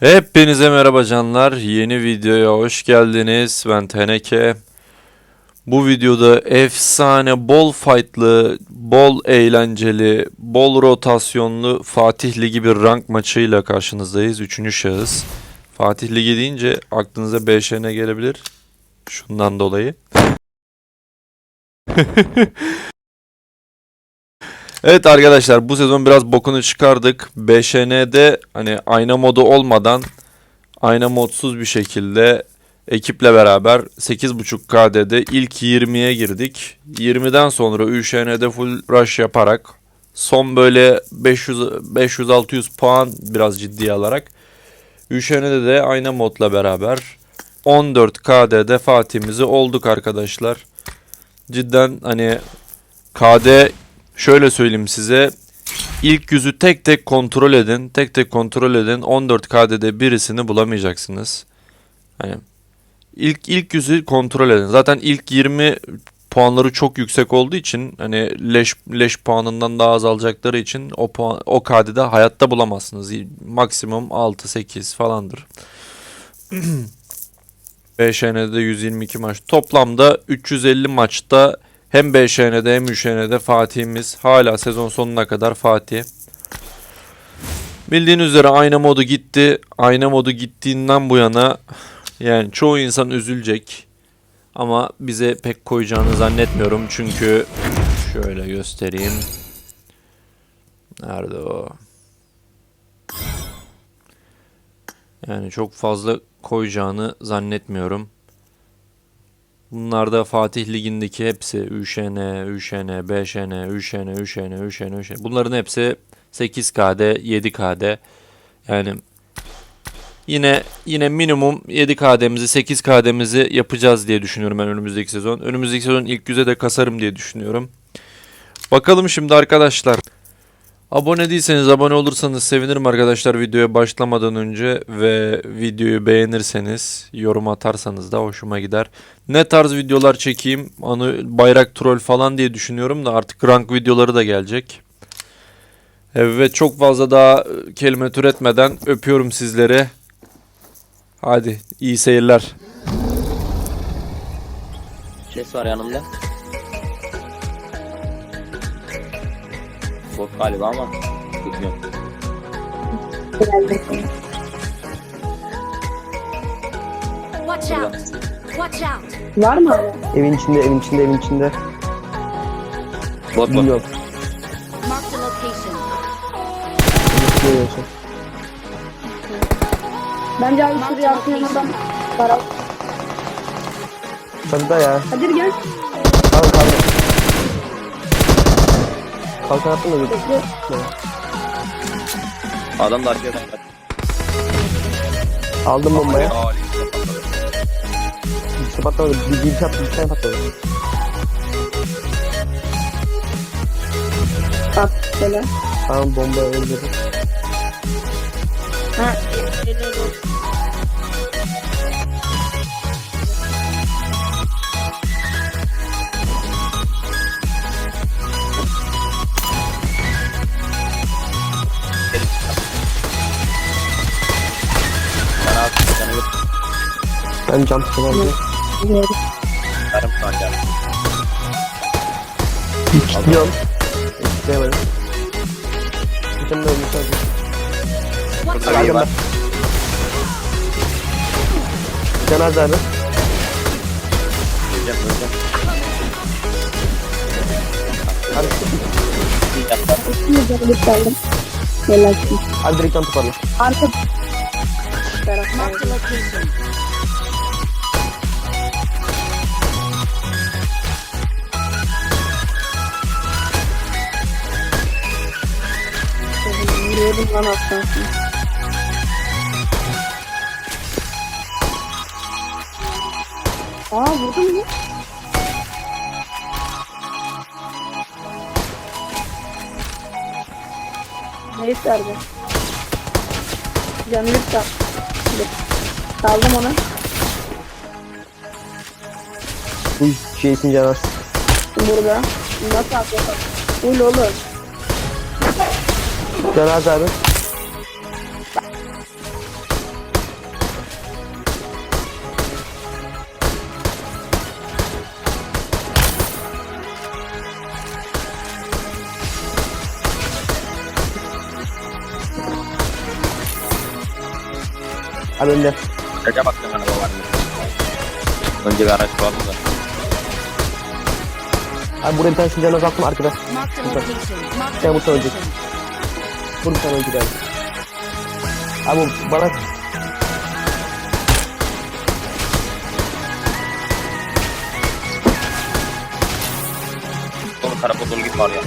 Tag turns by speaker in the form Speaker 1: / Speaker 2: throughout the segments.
Speaker 1: Hepinize merhaba canlar. Yeni videoya hoş geldiniz. Ben Teneke. Bu videoda efsane, bol fightlı, bol eğlenceli, bol rotasyonlu Fatih Ligi bir rank maçıyla karşınızdayız. Üçüncü şahıs. Fatih Ligi deyince aklınıza BŞN gelebilir. Şundan dolayı. Evet arkadaşlar bu sezon biraz bokunu çıkardık. BŞN'de hani ayna modu olmadan ayna modsuz bir şekilde ekiple beraber 8.5 KD'de ilk 20'ye girdik. 20'den sonra ÜŞN'de full rush yaparak son böyle 500 500-600 puan biraz ciddiye alarak ÜŞN'de de ayna modla beraber 14 KD'de Fatih'imizi olduk arkadaşlar. Cidden hani KD Şöyle söyleyeyim size. İlk yüzü tek tek kontrol edin. Tek tek kontrol edin. 14 KD'de birisini bulamayacaksınız. Hani ilk ilk yüzü kontrol edin. Zaten ilk 20 puanları çok yüksek olduğu için hani leş leş puanından daha az alacakları için o puan o KD'de hayatta bulamazsınız. Maksimum 6 8 falandır. BŞN'de 122 maç. Toplamda 350 maçta hem BŞN'de hem ÜŞN'de Fatih'imiz hala sezon sonuna kadar Fatih. Bildiğin üzere ayna modu gitti. Ayna modu gittiğinden bu yana yani çoğu insan üzülecek. Ama bize pek koyacağını zannetmiyorum. Çünkü şöyle göstereyim. Nerede o? Yani çok fazla koyacağını zannetmiyorum. Bunlar da Fatih Ligi'ndeki hepsi ÜŞN, ÜŞN, BŞN, ÜŞN, ÜŞN, ÜŞN, ÜŞN. Bunların hepsi 8KD, 7KD. Yani yine yine minimum 7KD'mizi, 8KD'mizi yapacağız diye düşünüyorum ben önümüzdeki sezon. Önümüzdeki sezon ilk yüze de kasarım diye düşünüyorum. Bakalım şimdi arkadaşlar. Abone değilseniz abone olursanız sevinirim arkadaşlar videoya başlamadan önce ve videoyu beğenirseniz yorum atarsanız da hoşuma gider. Ne tarz videolar çekeyim anı bayrak troll falan diye düşünüyorum da artık rank videoları da gelecek. Evet çok fazla daha e, kelime türetmeden öpüyorum sizleri. Hadi iyi seyirler.
Speaker 2: Ses var yanımda. Bot galiba ama bilmiyorum.
Speaker 3: Watch out! Watch out!
Speaker 4: Var mı abi?
Speaker 5: Evin içinde, evin içinde, evin içinde.
Speaker 2: Bot bot.
Speaker 5: Bilmiyorum.
Speaker 3: Mark the location.
Speaker 5: Ne diyorsun?
Speaker 4: Bence abi şuraya atlayan adam var. abi.
Speaker 5: Çatıda ya.
Speaker 4: Kadir gel.
Speaker 5: Kalk kalk. Kalkan attın da.
Speaker 4: Bekle.
Speaker 2: Adam da arkaya kaçtı.
Speaker 5: Aldım bombayı.
Speaker 2: Aa,
Speaker 5: Bir şey patlamadı. Bir, bir, şey, bir tane patladı.
Speaker 4: Bak şöyle.
Speaker 5: Tamam bomba öldürdü.
Speaker 4: Ha.
Speaker 5: Ben jump kullandım.
Speaker 2: Yarım kan canım.
Speaker 5: Kilitliyorum. Kilitleyemedim. Bir tane de ölmüş.
Speaker 3: Watch
Speaker 2: Burada iyi var.
Speaker 5: Cenaze abi.
Speaker 2: Öleceğim öleceğim.
Speaker 4: Canı gösterdim. Helalsin.
Speaker 5: abi direkt jump toparla.
Speaker 4: Arka taraf. Yürüyordum lan hastansın. Aa vurdun mu? Neyse abi. Canını sal. Saldım onu.
Speaker 5: Bu şeysin cenaze.
Speaker 4: Burada. Nasıl atıyor? Uy oğlum.
Speaker 5: Cenaze abi. Abi önde.
Speaker 2: Kaca baktım bana babaanne. Önce bir araç vardı da.
Speaker 5: Abi buraya bir tanesini cenaze attım arkada. Sen bu söyleyecek.
Speaker 2: Sonra tarafa dolu git var ya.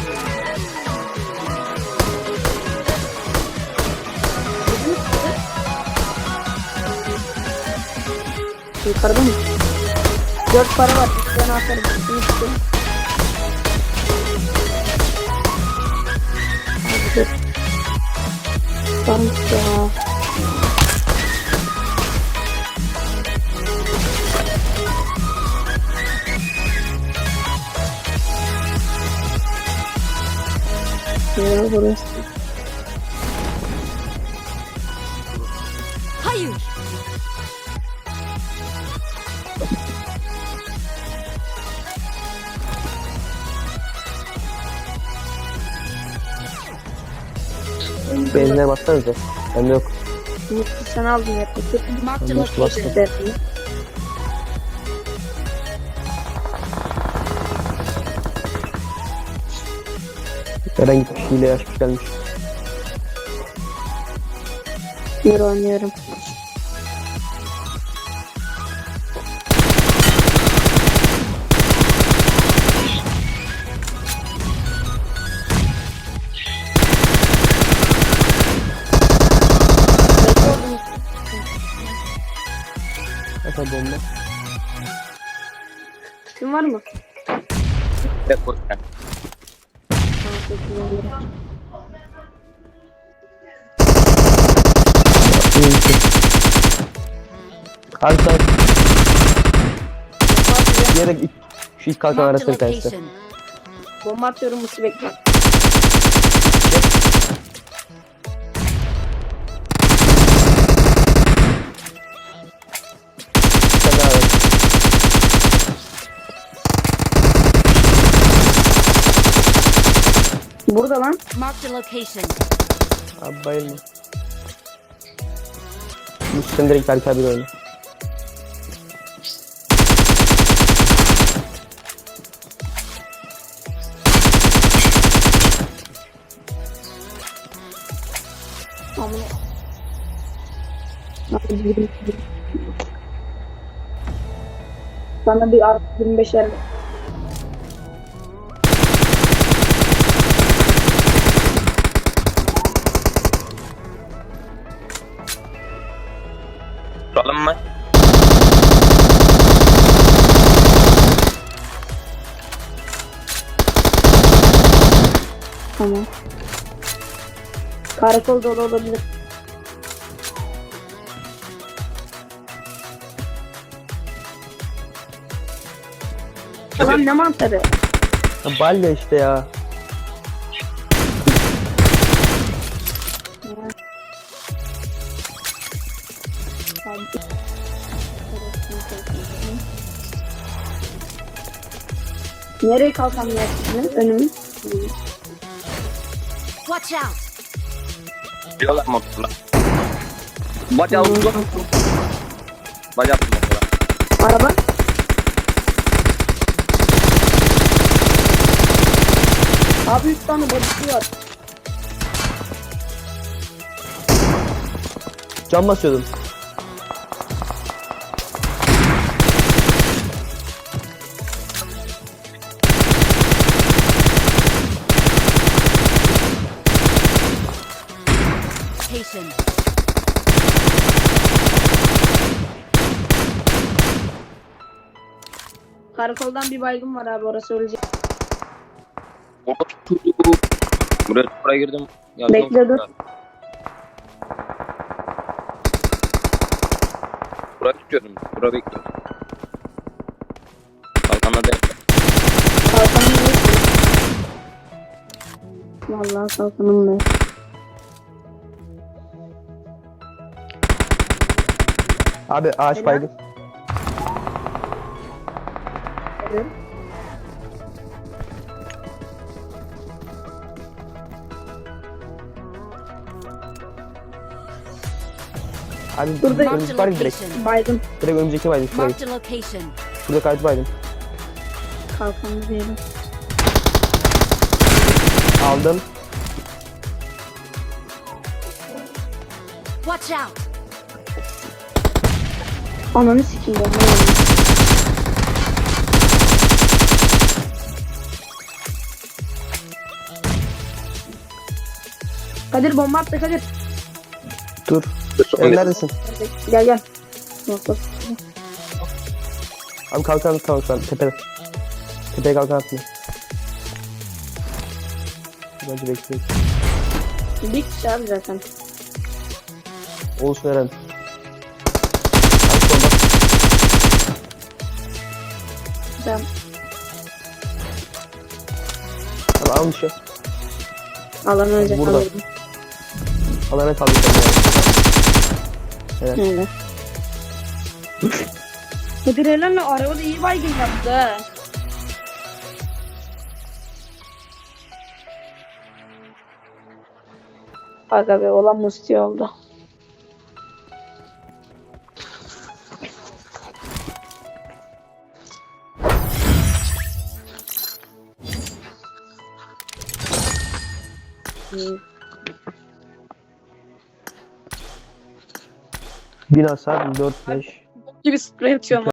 Speaker 4: Yukarıda mı? Dört para var. Bir tane atarım. Bir tane. Hadi dur. Varmış ya.
Speaker 5: Benzinler bassanıza. Bende yok.
Speaker 4: Mutlu sen aldın
Speaker 3: a
Speaker 5: Nasıl bastın?
Speaker 3: location.
Speaker 5: Eren gitmiş hile açmış gelmiş.
Speaker 4: Bir oynuyorum.
Speaker 5: Ata bomba.
Speaker 4: Kim var mı?
Speaker 2: Tek sen
Speaker 5: yere git. Şu ilk kalkan
Speaker 3: Marked a
Speaker 5: arasında bir tanesi.
Speaker 3: location.
Speaker 4: Bomba atıyorum Musi Burada lan.
Speaker 3: Marked a location.
Speaker 5: Abi bayılma. Bu sen direkt harika bir oyunu.
Speaker 4: Amına. Hadi gidelim. Sana bir artı 25 er. Karakol dolu olabilir. Lan ne mantarı?
Speaker 5: Ya balya işte ya.
Speaker 4: Nereye kalkam ya? Önümü.
Speaker 3: Watch out.
Speaker 2: Diyorlar motorla. Bacağı uzun. Bacağı uzun motorla.
Speaker 4: Araba. Abi 3 tane bodysi var.
Speaker 5: Cam basıyordum.
Speaker 4: Karakoldan bir baygın var abi orası ölecek.
Speaker 2: Buraya buraya girdim. Ya,
Speaker 4: Bekle, dur.
Speaker 2: Buraya tutuyorum. Buraya bekliyorum. Kalkanla da
Speaker 4: Kalkanım yok. Vallahi kalkanım da yok.
Speaker 5: Abi ağaç
Speaker 4: Helal.
Speaker 5: baygın.
Speaker 4: Evet.
Speaker 5: Abi
Speaker 4: Dur, dur.
Speaker 5: önümüzdeki var ya direkt.
Speaker 4: Baydım.
Speaker 5: Direkt önümüzdeki baydım şurayı.
Speaker 3: Marked a location.
Speaker 5: Şurada kayıt baydım.
Speaker 4: Kalkanlı diyelim.
Speaker 5: Aldım.
Speaker 3: Watch out.
Speaker 4: Ananı sikeyim bomba Kadir bomba attı Kadir.
Speaker 5: Dur. Sen neredesin?
Speaker 4: Gel gel.
Speaker 5: Abi kalkan tamam şu an tepede. Tepeye kalkan atma. Bence bekliyorum.
Speaker 4: Bir kişi abi zaten.
Speaker 5: Olsun Eren.
Speaker 4: Ben
Speaker 5: Abi almış ya.
Speaker 4: alan önce
Speaker 5: Burada.
Speaker 4: kalırdım.
Speaker 5: Alana kaldı ya.
Speaker 4: Öyle. Kadir Eren'le arabada iyi baygın yaptı ha. Aga be olan musti oldu.
Speaker 5: Bin hasar 4 5.
Speaker 4: Gibi sprey atıyorum